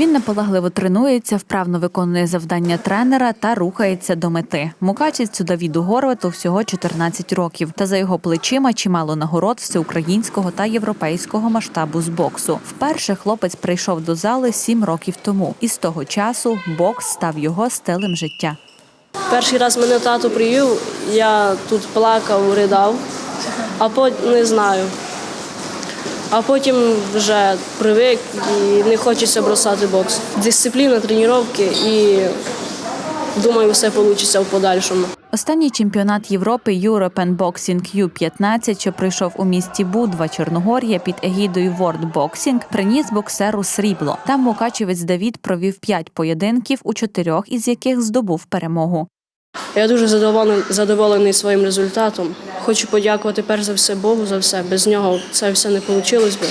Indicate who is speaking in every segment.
Speaker 1: Він наполегливо тренується, вправно виконує завдання тренера та рухається до мети. Мукачівцю Давіду Горвату всього 14 років. Та за його плечима чимало нагород всеукраїнського та європейського масштабу з боксу. Вперше хлопець прийшов до зали 7 років тому, і з того часу бокс став його стилем життя.
Speaker 2: Перший раз мене тато привів, я тут плакав, ридав, а потім не знаю. А потім вже привик і не хочеться бросати бокс. Дисципліна, тренування і думаю, все вийде в подальшому.
Speaker 1: Останній чемпіонат Європи European Boxing U-15, що прийшов у місті Будва, Чорногорія під егідою World Boxing, приніс боксеру срібло. Там мукачівець Давід провів п'ять поєдинків, у чотирьох із яких здобув перемогу.
Speaker 2: Я дуже задоволений, задоволений своїм результатом. Хочу подякувати перш за все Богу за все. Без нього це все не вийшло би.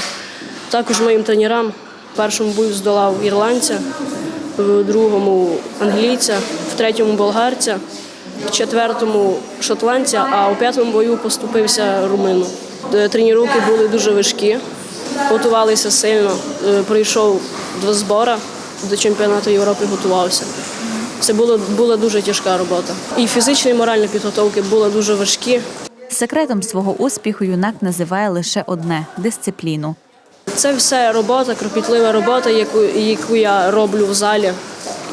Speaker 2: Також моїм тренерам. В першому бою здолав ірландця, в другому англійця, в третьому болгарця, в четвертому шотландця, а у п'ятому бою поступився румину. Тренування були дуже важкі, готувалися сильно. Е, Прийшов до збору, до чемпіонату Європи готувався. Це було, була дуже тяжка робота. І фізична, і моральна підготовки були дуже важкі.
Speaker 1: Секретом свого успіху юнак називає лише одне дисципліну.
Speaker 2: Це все робота, кропітлива робота, яку, яку я роблю в залі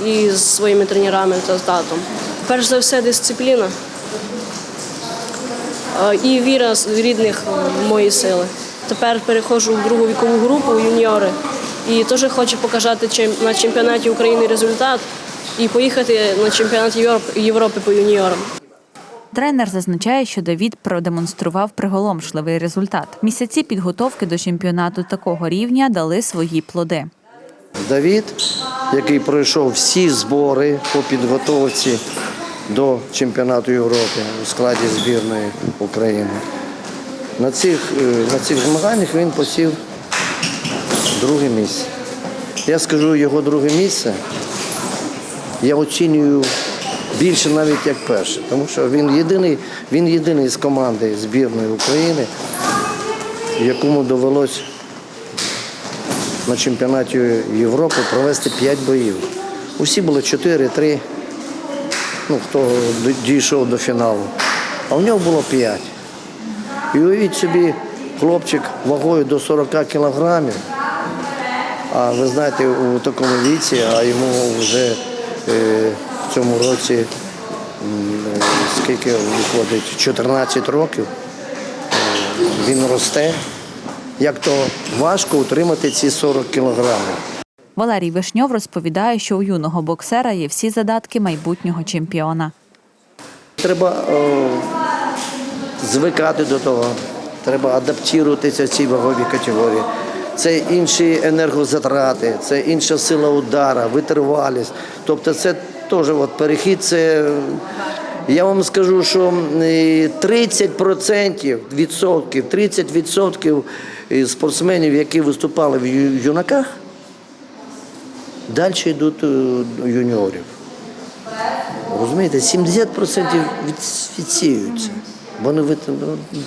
Speaker 2: і з своїми тренерами та з татом. Перш за все, дисципліна е, і віра з рідних в мої сили. Тепер переходжу в другу вікову групу юніори і теж хочу показати на чемпіонаті України результат і поїхати на чемпіонат Європи- Європи по юніорам.
Speaker 1: Тренер зазначає, що Давід продемонстрував приголомшливий результат. Місяці підготовки до чемпіонату такого рівня дали свої плоди.
Speaker 3: Давід, який пройшов всі збори по підготовці до чемпіонату Європи у складі збірної України. На цих, е, на цих змаганнях він посів друге місце. Я скажу його друге місце. Я оцінюю більше навіть як перше, тому що він єдиний, він єдиний з команди збірної України, якому довелось на чемпіонаті Європи провести 5 боїв. Усі було 4-3, ну, хто дійшов до фіналу. А в нього було 5. І уявіть собі, хлопчик вагою до 40 кілограмів. А ви знаєте, у такому віці, а йому вже в цьому році е, скільки виходить, 14 років, е, він росте. Як то важко утримати ці 40 кілограмів.
Speaker 1: Валерій Вишньов розповідає, що у юного боксера є всі задатки майбутнього чемпіона.
Speaker 3: Треба е, звикати до того, треба адаптуватися цій ваговій категорії. Це інші енергозатрати, це інша сила удара, витривалість. Тобто це теж от перехід, це я вам скажу, що е, 30% відсотків, 30% спортсменів, які виступали в юнаках, далі йдуть е, юніорів. Розумієте, 70% від- відсіюються. Вони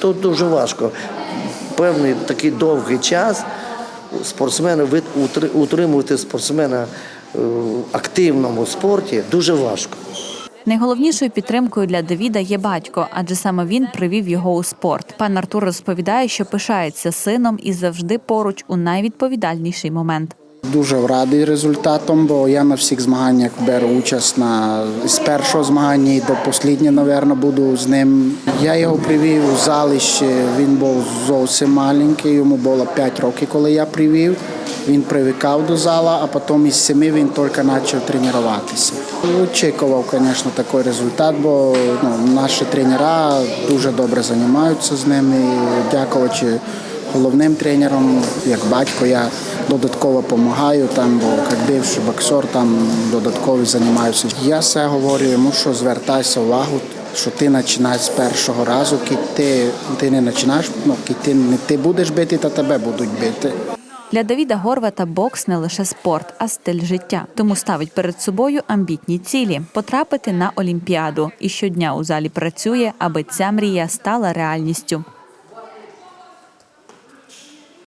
Speaker 3: ну, дуже важко. Певний такий довгий час утри- утримувати спортсмена е, в активному спорті дуже важко.
Speaker 1: Найголовнішою підтримкою для Давіда є батько, адже саме він привів його у спорт. Пан Артур розповідає, що пишається сином і завжди поруч у найвідповідальніший момент.
Speaker 4: Дуже радий результатом, бо я на всіх змаганнях беру участь на з першого змагання і до останнього, напевно, буду з ним. Я його привів у залище. Він був зовсім маленький, йому було 5 років, коли я привів. Він привикав до зала, а потім із 7 він тільки почав тренуватися. Очікував, звісно, такий результат, бо ну, наші тренера дуже добре займаються з ним. І дякуючи головним тренером, як батько, я додатково допомагаю там, бо як бивший боксер, там додатково займаюся. Я все говорю йому, що звертайся увагу, що ти починаєш з першого разу, коли ти, ти не починаєш, ну, ти не ти будеш бити, то тебе будуть бити.
Speaker 1: Для Давіда Горвата бокс не лише спорт, а стиль життя. Тому ставить перед собою амбітні цілі потрапити на Олімпіаду. І щодня у залі працює, аби ця мрія стала реальністю.